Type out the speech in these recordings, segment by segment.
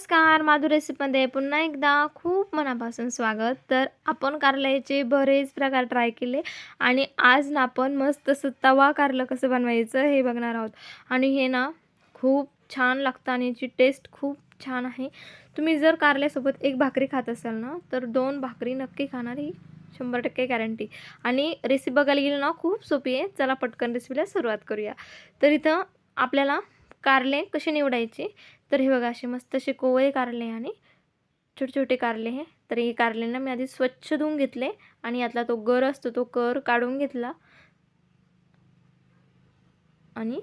नमस्कार माधुर रेसिपीमध्ये पुन्हा एकदा खूप मनापासून स्वागत. तर आपण कारल्याचे बरेच प्रकार ट्राय केले आणि आज ना आपण मस्त असं तवा कारलं कसं बनवायचं हे बघणार आहोत. आणि हे ना खूप छान लागतं आणि याची टेस्ट खूप छान आहे. तुम्ही जर कारल्यासोबत एक भाकरी खात असाल ना तर दोन भाकरी नक्की खाणार. ही शंभर टक्के गॅरंटी आणि रेसिपी बघायला गेली ना खूप सोपी आहे. चला पटकन रेसिपीला सुरुवात करूया. तर इथं आपल्याला कारले कसे निवडायचे तर हे बघा असे मस्त असे कोवळे कारले आणि छोटे छोटे कारले हे. तर हे कारलेना मी आधी स्वच्छ धुवून घेतले आणि यातला तो गर असतो तो कर काढून घेतला. आणि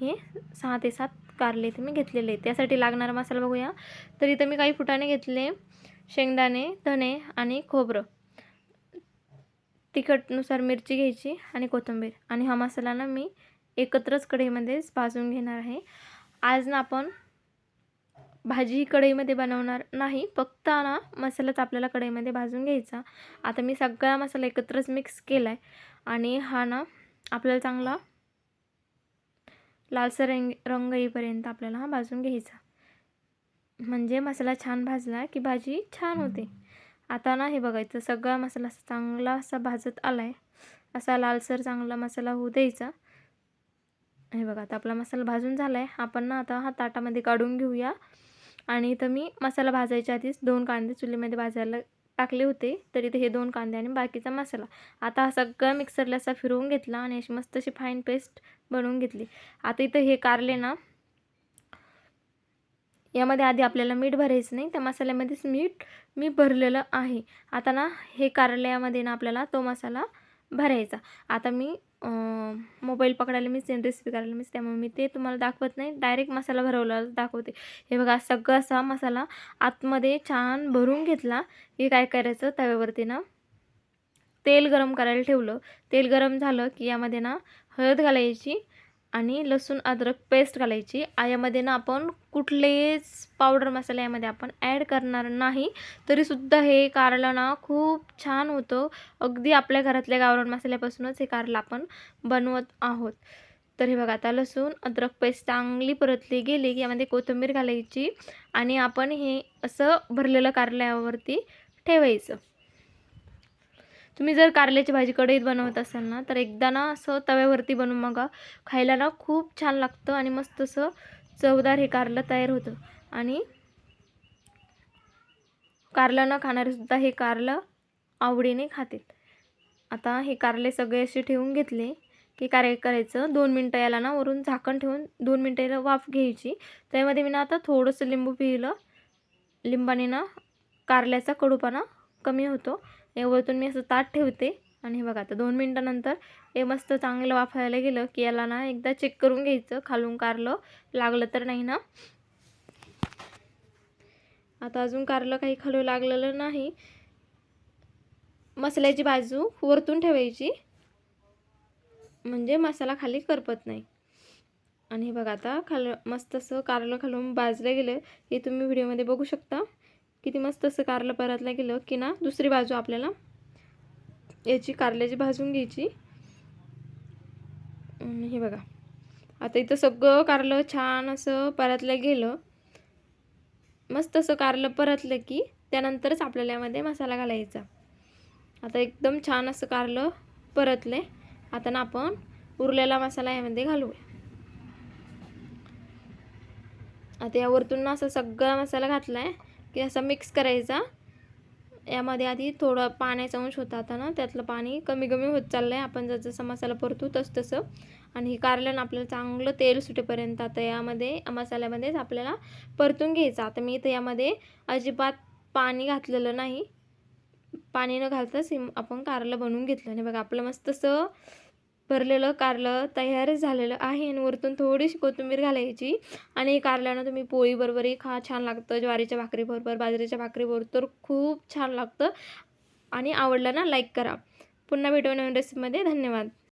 हे सहा ते सात कारले इथे मी घेतलेले त्यासाठी लागणारा मसाला बघूया. तर इथं मी काही फुटाणे घेतले शेंगदाणे धणे आणि खोबरं. तिखटनुसार मिरची घ्यायची आणि कोथिंबीर. आणि हा मसाला ना मी एकत्रच कढईमध्येच भाजून घेणार आहे. आज ना आपण भाजी कढईमध्ये बनवणार नाही. फक्त ना मसालाच आपल्याला कढईमध्ये भाजून घ्यायचा. आता मी सगळा मसाला एकत्रच मिक्स केला आहे आणि हा ना आपल्याला चांगला लालसर रंग रंग येईपर्यंत आपल्याला हा भाजून घ्यायचा. म्हणजे मसाला छान भाजला की भाजी छान होते. आता ना हे बघायचं सगळा मसाला चांगला असा भाजत आला आहे असा लालसर चांगला मसाला होऊ द्यायचा. हे बघा आता आपला मसाला भाजून झाला आहे आपण ना आता हा ताटामध्ये काढून घेऊया. आणि इथं मी मसाला भाजायच्या आधीच दोन कांदे चुलीमध्ये भाजायला टाकले होते. तर इथे हे दोन कांदे आणि बाकीचा मसाला. आता हा सगळा मिक्सरला असा फिरवून घेतला आणि अशी मस्त अशी फाईन पेस्ट बनवून घेतली. आता इथं हे कारले ना यामध्ये आधी आपल्याला मीठ भरायचं नाही. त्या मसाल्यामध्येच मीठ मी भरलेलं आहे. आता ना हे कारल्यामध्ये ना आपल्याला तो मसाला भरायचा. आता मी मोबाईल पकडायला मीच रेसिपी करायला मीच त्यामुळे मी ते तुम्हाला दाखवत नाही. डायरेक्ट मसाला भरवला दाखवते. हे बघा सगळं असा मसाला आतमध्ये छान भरून घेतला. हे काय करायचं? तव्यावरती ना तेल गरम करायला ठेवलं. तेल गरम झालं की यामध्ये ना हळद घालायची. आणि लसूण अद्रक पेस्ट घालायची. यामध्ये ना आपण कुठलेच पावडर मसाला यामध्ये आपण ॲड करणार नाही. तरीसुद्धा हे कारलं ना खूप छान होतं. अगदी आपल्या घरातल्या गावरान मसाल्यापासूनच हे कारलं आपण बनवत आहोत. तर हे बघा आता लसूण अद्रक पेस्ट चांगली परतली गेली की यामध्ये कोथिंबीर घालायची आणि आपण हे असं भरलेलं कारल्यावरती ठेवायचं. तुम्ही जर कारल्याची भाजी कढईत बनवत असाल ना तर एकदा ना असं तव्यावरती बनवून बघा. खायला ना खूप छान लागतं आणि मस्त असं चवदार हे कारलं तयार होतं. आणि कारलं न खाणारेसुद्धा हे कारलं आवडीने खातील. आता हे कारले सगळे असे ठेवून घेतले की काय करायचं? दोन मिनटं याला ना वरून झाकण ठेवून दोन मिनटं याला वाफ घ्यायची. त्यामध्ये मी ना आता थोडंसं लिंबू पिलं लिंबाने ना कारल्याचा कडूपणा कमी होतो. हे वरतून मी असं ताट ठेवते. आणि हे बघा आता दोन मिनटानंतर हे मस्त चांगलं वाफायला गेलं की याला ना एकदा चेक करून घ्यायचं. खालून कारलं लागलं तर नाही ना. आता अजून कारलं काही खालू लागलेलं नाही. मसाल्याची बाजू वरतून ठेवायची. म्हणजे मसाला खाली करपत नाही. आणि हे बघा आता खाल मस्त असं कारलं खालून भाजलं गेलं. हे तुम्ही व्हिडिओमध्ये बघू शकता. किती मस्त असं कारलं परतलं गेलं की ना दुसरी बाजू आपल्याला याची कारल्याची भाजून घ्यायची. हे बघा. आता इथं सगळं कारलं छान असं परतलं गेलं. मस्त असं कारलं परतलं की त्यानंतरच आपल्याला यामध्ये मसाला घालायचा. आता एकदम छान असं कारलं परतलं. आता ना आपण उरलेला मसाला यामध्ये घालूया. आता यावरतून ना असं सगळा मसाला घातला आहे की असा मिक्स करायचा. यामध्ये आधी थोडं पाण्याचा अंश होता आता ना त्यातलं पाणी कमी कमी होत चाललं आहे आपण जसं मसाला परतू तसं तसं. आणि हे कारल्यानं आपल्याला चांगलं तेल सुटेपर्यंत आता यामध्ये मसाल्यामध्येच आपल्याला परतून घ्यायचं. आता मी इथं यामध्ये अजिबात पाणी घातलेलं नाही. पाणी न घालताच आपण कारलं बनवून घेतलं. आणि बघा आपलं मस्त असं भरलेलं कारलं तयार झालेलं आहे आणि वरतून थोडीशी कोथिंबीर घालायची. आणि कारल्यानं तुम्ही पोळीबरोबरही खा छान लागतं. ज्वारीच्या भाकरीबरोबर बाजरीच्या भाकरीबरोबर तर खूप छान लागतं. आणि आवडलं ना लाईक करा. पुन्हा भेटू नवीन रेसिपीमध्ये धन्यवाद.